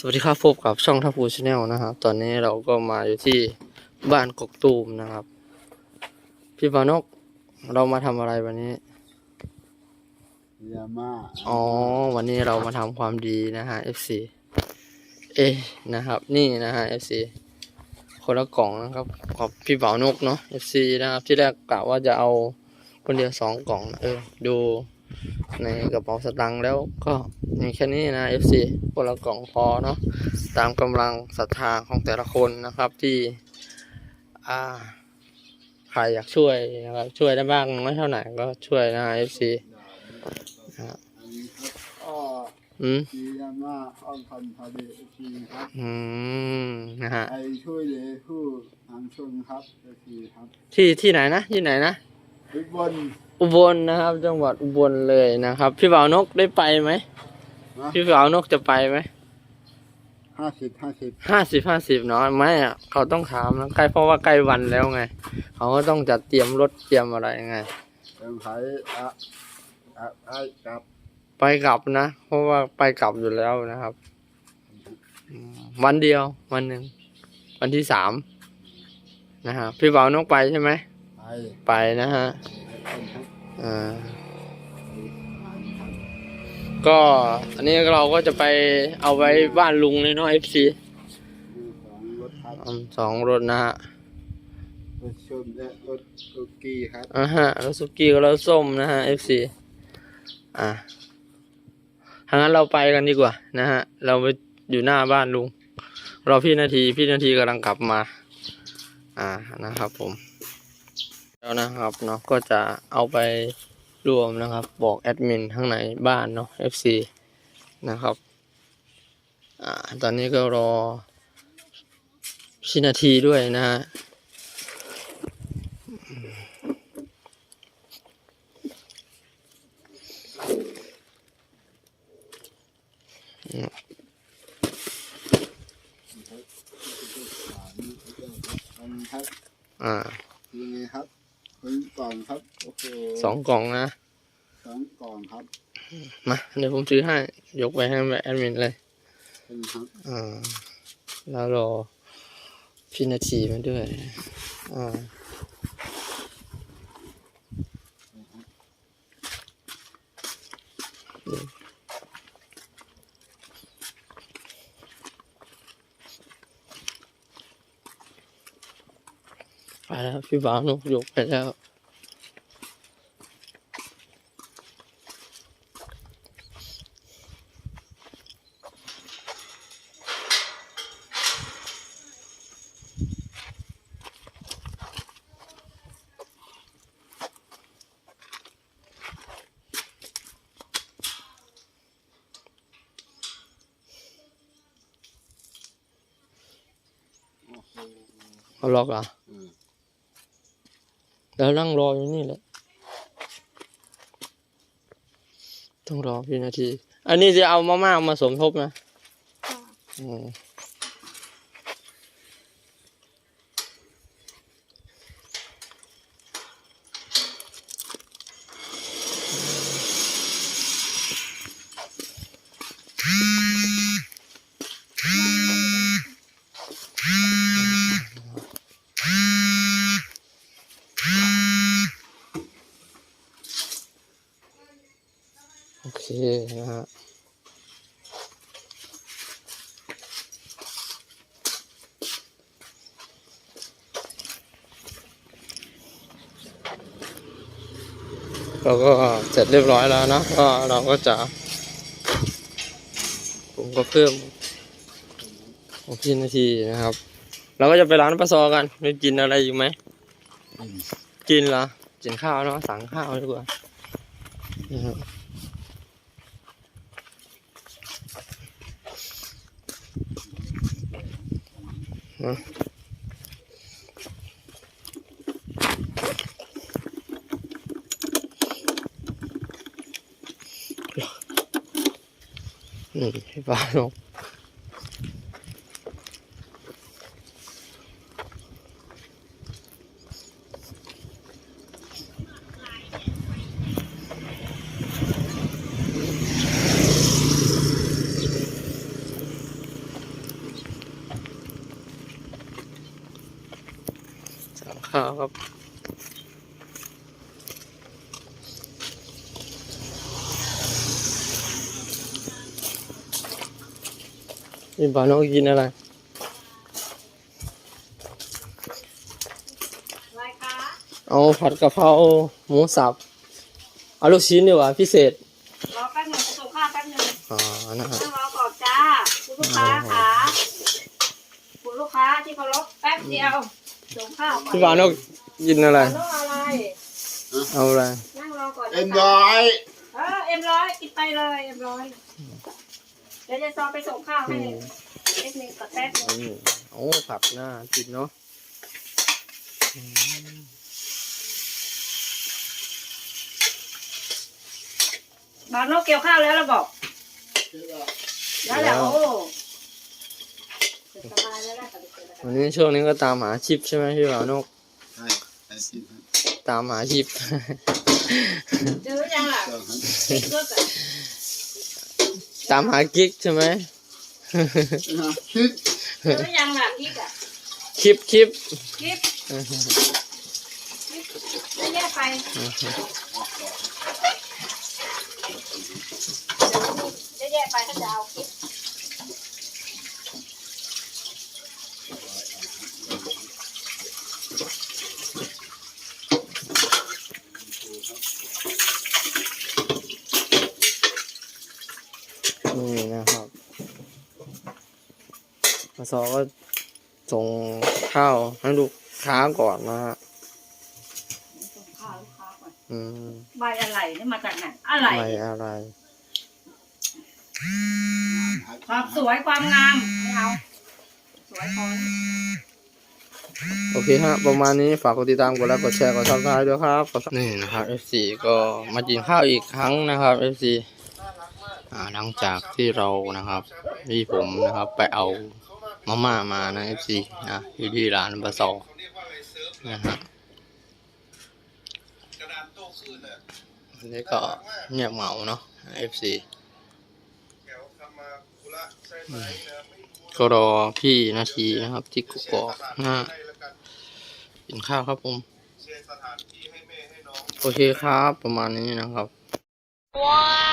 สวัสดีครับพบกับช่องทัพพูชาแนลนะครับ ตอนนี้เราก็มาอยู่ที่บ้านกกตูมนะครับ พี่ปานกเรามาทำอะไรวันนี้ ยาม่าอ๋อ วันนี้เรามาทำความดีนะฮะ FC เอะนะครับ นี่นะฮะ FC คนละกล่องนะครับกับพี่เป๋านกเนาะ FC นะครับที่แรกกะว่าจะเอาคนเดียวสองกล่องนะเออดู ในกระเป๋าสตังค์แล้วก็มีแค่นี้นะ FC คนละกล่องพอเนาะตามกำลังศรัทธาของแต่ละคนนะครับที่อ่าใครอยากช่วยนะครับช่วยได้บ้างน้อยเท่าไหร่ก็ช่วยนะ FC นะฮะอันนี้ครับอ้ออืมทียาม่าอ้อมพันพาเดทีครับอืมนะฮะไอช่วยเหลือผู้ทางชนครับทีครับ ที่ที่ไหนนะที่ไหนนะวิบน อุบลนะครับ จังหวัดอุบลเลยนะครับ พี่บ่าวนกได้ไปไหมนะพี่บ่าวนกจะไปไหมห้าสิบห้าสิบห้าสิบห้าสิบเนาะไม่อะเขาต้องถามนะใกล้เพราะว่าใกล้วันแล้วไง เขาก็ต้องจัดเตรียมรถเตรียมอะไรไง เติมไผ่อะอะไอ้กับไปกลับนะ เพราะว่าไปกลับอยู่แล้วนะครับอืมวันเดียว วันหนึ่งวันที่สามนะฮะพี่บ่าวนกไปใช่ไหม ไปไปนะฮะไปต้นครับ อ่าไปครับก็อันนี้เราก็จะไปเอาไว้บ้านลุงเลยเนาะ FC มือสองรถครับอืมสองรถนะฮะรถชนและรถตุกกี้ครับอ่าฮะรถสุกี้กับรถส้มนะฮะ FC อ่าทางนั้นเราไปกันดีกว่า นะฮะ เราไปอยู่หน้าบ้านลุงรอพี่นาทีพี่นาทีกำลังกลับมา อ่านะครับผม แล้วนะครับเนาะก็จะเอาไปรวมนะครับ บอกแอดมินข้างในบ้านเนาะ FC นะครับอ่าตอนนี้ก็รอพี่นาทีด้วยนะฮะอ่า ยังไงครับคุณกล่องครับโอ้โหสองกล่องนะสองกล่องครับมาเดี๋ยวผมซื้อให้ ยกไปให้แอดมินเลยเป็นครับอ่าแล้วรอพี่นาทีมาด้วยอ่าไปแล้วพี่บ่าวนุกยกไปแล้ว เอาล็อกเหรอะอืมแล้วนั่งรออยู่นี่แหละ ต้องรอพี่นาที อันนี้จะเอามาม่ามาสมทบนะ อืม โอเคนะฮะเราก็เสร็จเรียบร้อยแล้วนะก็เราก็จะ ผมก็เพิ่มของพี่นาทีนะครับ เราก็จะไปร้านปลาซอกันไปกินอะไรอยู่ไหมอืมกินเหรอกินข้าวเนาะสั่งข้าวดีกว่านะครับ อะนี่พี่ ครับพี่บ่าวนกกินอะไรอะไรคะเอาผัดกะเพราหมูสับเอาลูกชิ้นดีกว่าพิเศษรอแป๊บหนึงส่งข้าวแป๊บหนึงอ๋อนะครับนั่งรอก่อนจ้าคุณลูกค้าค่ะคุณลูกค้าที่เคารพแป๊บเดียว ส่งข้าวก่อนพี่บ่าวนกกินอะไรลูกอะไร เอาอะไร นั่งรอก่อนเอ็มนะคะร้อยเออเอ็มร้อยกินไปเลยเอ็มร้อยเดี๋ยวจะซอไปส่งข้าวให้เอ็กนึงกับแป๊บนึงนี่โอ้ผักหน้ากินเนาะอืมบางนกเกี่ยวข้าวแล้วเราบอก แล้วแหละโอ้สบายแล้วแหละกับเด็กๆ วันนี้ช่วงนี้ก็ตามหาชิปใช่ไหมพี่บ่าวนก ใช่ไอ้สิบตามหาชิปเจอยังล่ะเจ้าครับติ๊กก็กับตามหากิ๊กใช่ไหมคิดเจอยังล่ะกิ๊กอะคลิปคลิปกิ๊กจะแยกไปจะแยกไปถ้าจะเอากิ๊ก นี่นะครับมาซอก็ส่งข้าวให้ลูกค้าก่อนนะฮะส่งข้าวลูกค้าก่อนอืมใบอะไรนี่มาจากไหนอะไรไม่อะไร ความสวยความงามไม่เอาสวยพอโอเคฮะ ประมาณนี้ฝากกดติดตามกดไลค์กดแชร์กดซับสไครต์ด้วยครับ นี่นะครับ FC ก็มากินข้าวอีกครั้งนะครับ FC อ่า หลังจากที่เรานะครับที่ผมนะครับไปเอามาม่ามานะ FC นะอยู่ที่ร้านบะซอนะฮะอันนี้ก็เงียบเหงาเนาะ FC ก็รอพี่นาทีนะครับ ที่กุกอกนะฮะกินข้าวครับผมโอเคครับ ประมาณนี้นะครับ ว้า